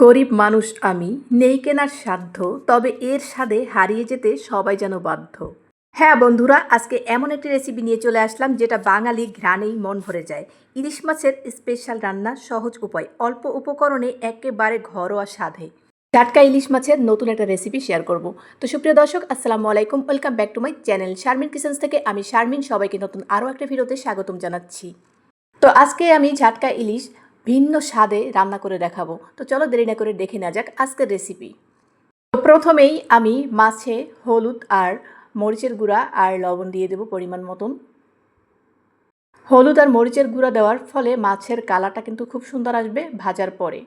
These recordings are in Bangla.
গরিব মানুষ আমি, নেই কেনার সাধ্য, তবে এর স্বাদে হারিয়ে যেতে সবাই যেন বাধ্য। হ্যাঁ বন্ধুরা, আজকে এমন একটি রেসিপি নিয়ে চলে আসলাম, যেটা বাঙালি ঘ্রাণেই মন ভরে যায়। ইলিশ মাছের স্পেশাল রান্নার সহজ উপায়, অল্প উপকরণে একেবারে ঘরোয়া স্বাদে। টাটকা ইলিশ মাছের নতুন একটা রেসিপি শেয়ার করব। তো সুপ্রিয় দর্শক, আসসালামু আলাইকুম welcome back to my channel Sharmin kitchens থেকে আমি শারমিন সবাইকে নতুন আরও একটা ভিডিওতে স্বাগতম জানাচ্ছি। তো আজকে আমি ঝাটকা ইলিশ ভিন্ন স্বাদে রান্না করে দেখাবো। তো চলো দেরি না করে দেখে নেওয়া যাক আজকের রেসিপি তো প্রথমেই আমি মাছে হলুদ আর মরিচের গুঁড়া আর লবণ দিয়ে দেবো পরিমাণ মতন। হলুদ আর মরিচের গুঁড়া দেওয়ার ফলে মাছের কালারটা কিন্তু খুব সুন্দর আসবে ভাজার পরে।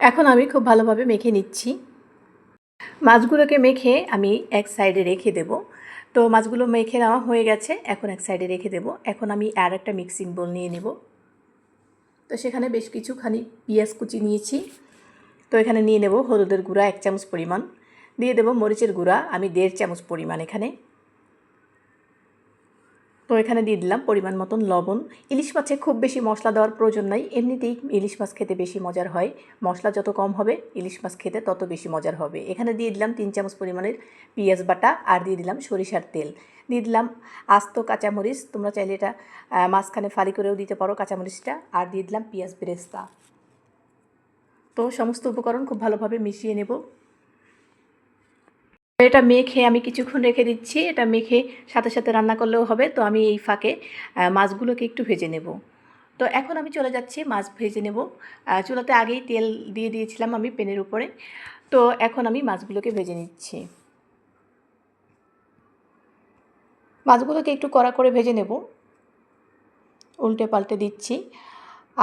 এখন আমি খুব ভালোভাবে মেখে নিচ্ছি। মাছগুলোকে মেখে আমি এক সাইডে রেখে দেব। তো মাছগুলো মেখে নেওয়া হয়ে গেছে, এখন এক সাইডে রেখে দেব। এখন আমি আর একটা মিক্সিং বোল নিয়ে নেব। তো সেখানে বেশ কিছুখানি পেঁয়াজ কুচি নিয়েছি। তো এখানে নিয়ে নেব হলুদের গুঁড়া এক চামচ পরিমাণ। দিয়ে দেব মরিচের গুঁড়া, আমি দেড় চামচ পরিমাণ এখানে। তো এখানে দিয়ে দিলাম পরিমাণ মতন লবণ। ইলিশ মাছে খুব বেশি মশলা দেওয়ার প্রয়োজন নাই। এমনিতেই ইলিশ মাছ খেতে বেশি মজার হয়। মশলা যত কম হবে, ইলিশ মাছ খেতে তত বেশি মজার হবে। এখানে দিয়ে দিলাম তিন চামচ পরিমাণের পেঁয়াজ বাটা আর দিয়ে দিলাম সরিষার তেল। দিয়ে দিলাম আস্ত কাঁচামরিচ। তোমরা চাইলে এটা মাঝখানে ফালি করেও দিতে পারো কাঁচামরিচটা। আর দিয়ে দিলাম পেঁয়াজ বেরেস্তা। তো সমস্ত উপকরণ খুব ভালোভাবে মিশিয়ে নেব। এটা মেখে আমি কিছুক্ষণ রেখে দিচ্ছি। এটা মেখে সাথে সাথে রান্না করলেও হবে। তো আমি এই ফাঁকে মাছগুলোকে একটু ভেজে নেব। তো এখন আমি চলে যাচ্ছি, মাছ ভেজে নেব। চুলাতে আগেই তেল দিয়ে দিয়েছিলাম আমি পেনের উপরে। তো এখন আমি মাছগুলোকে ভেজে নিচ্ছি। মাছগুলোকে একটু কড়া করে ভেজে নেব। উল্টে পাল্টে দিচ্ছি।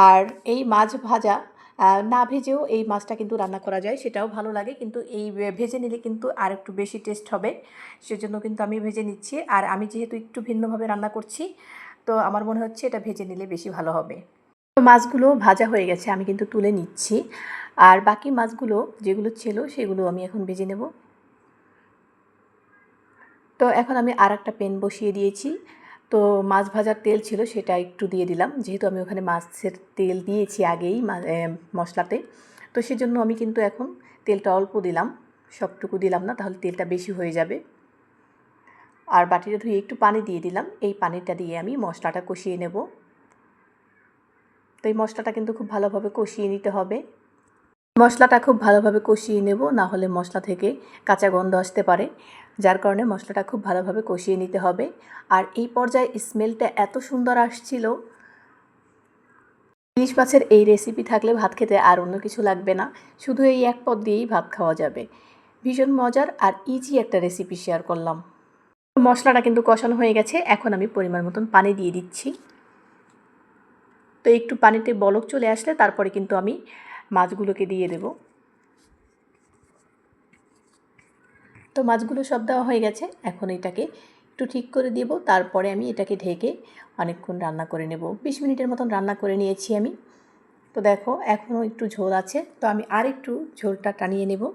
আর এই মাছ ভাজা না ভেজেও এই মাছটা কিন্তু রান্না করা যায়, সেটাও ভালো লাগে। কিন্তু এই ভেজে নিলে কিন্তু আর একটু বেশি টেস্ট হবে। সেজন্য কিন্তু আমি ভেজে নিচ্ছি। আর আমি যেহেতু একটু ভিন্নভাবে রান্না করছি, তো আমার মনে হচ্ছে এটা ভেজে নিলে বেশি ভালো হবে। তো মাছগুলো ভাজা হয়ে গেছে, আমি কিন্তু তুলে নিচ্ছি। আর বাকি মাছগুলো যেগুলো ছিল, সেগুলো আমি এখন ভেজে নেব। তো এখন আমি আর একটা পেন বসিয়ে দিয়েছি। তো মাছ ভাজার তেল ছিল সেটা একটু দিয়ে দিলাম। যেহেতু আমি ওখানে মাছের তেল দিয়েছি আগেই মশলাতে। তো সেজন্য আমি কিন্তু এখন তেলটা অল্প দিলাম। সবটুকু দিলাম না, তাহলে তেলটা বেশি হয়ে যাবে। আর বাটিটা ধুয়ে একটু পানি দিয়ে দিলাম। এই পানিটা দিয়ে আমি মশলাটা কষিয়ে নেব। তো এই মশলাটা কিন্তু খুব ভালোভাবে কষিয়ে নিতে হবে। মশলাটা খুব ভালোভাবে কষিয়ে নেব, না হলে মশলা থেকে কাঁচা গন্ধ আসতে পারে। যার কারণে মশলাটা খুব ভালোভাবে কষিয়ে নিতে হবে। আর এই পর্যায়ে স্মেলটা এত সুন্দর আসছিল। ইলিশ মাছের এই রেসিপি থাকলে ভাত খেতে আর অন্য কিছু লাগবে না। শুধু এই এক পদ দিয়েই ভাত খাওয়া যাবে। ভীষণ মজার আর ইজি একটা রেসিপি শেয়ার করলাম। মশলাটা কিন্তু কষানো হয়ে গেছে। এখন আমি পরিমাণ মতন পানি দিয়ে দিচ্ছি। তো একটু পানিতে বলক চলে আসলে তারপরে কিন্তু আমি মাছগুলোকে দিয়ে দেব। তো মাছগুলো সব দেওয়া হয়ে গেছে। এখন এটাকে একটু ঠিক করে দেব। তারপরে আমি এটাকে ঢেকে অনেকক্ষণ রান্না করে নেব। বিশ মিনিটের মতন রান্না করে নিয়েছি আমি। তো দেখো, এখনও একটু ঝোল আছে। তো আমি আর একটু ঝোলটা টানিয়ে নেব।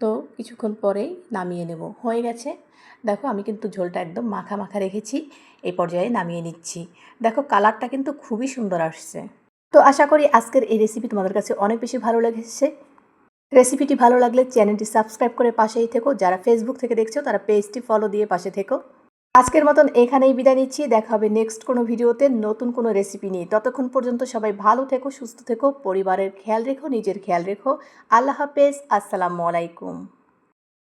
তো কিছুক্ষণ পরেই নামিয়ে নেব। হয়ে গেছে। দেখো, আমি কিন্তু ঝোলটা একদম মাখা মাখা রেখেছি। এই পর্যায়ে নামিয়ে নিচ্ছি। দেখো, কালারটা কিন্তু খুবই সুন্দর আসছে। তো আশা করি আজকের এই রেসিপি তোমাদের কাছে অনেক বেশি ভালো লেগেছে। রেসিপিটি ভালো লাগলে চ্যানেলটি সাবস্ক্রাইব করে পাশেই থেকো। যারা ফেসবুক থেকে দেখছ, তারা পেজটি ফলো দিয়ে পাশে থেকো। আজকের মতন এখানেই বিদায় নিচ্ছি। দেখা হবে নেক্সট কোনো ভিডিওতে নতুন কোনো রেসিপি নিয়ে। ততক্ষণ পর্যন্ত সবাই ভালো থেকো, সুস্থ থেকো, পরিবারের খেয়াল রেখো, নিজের খেয়াল রেখো। আল্লাহ হাফেজ। আসসালামু আলাইকুম।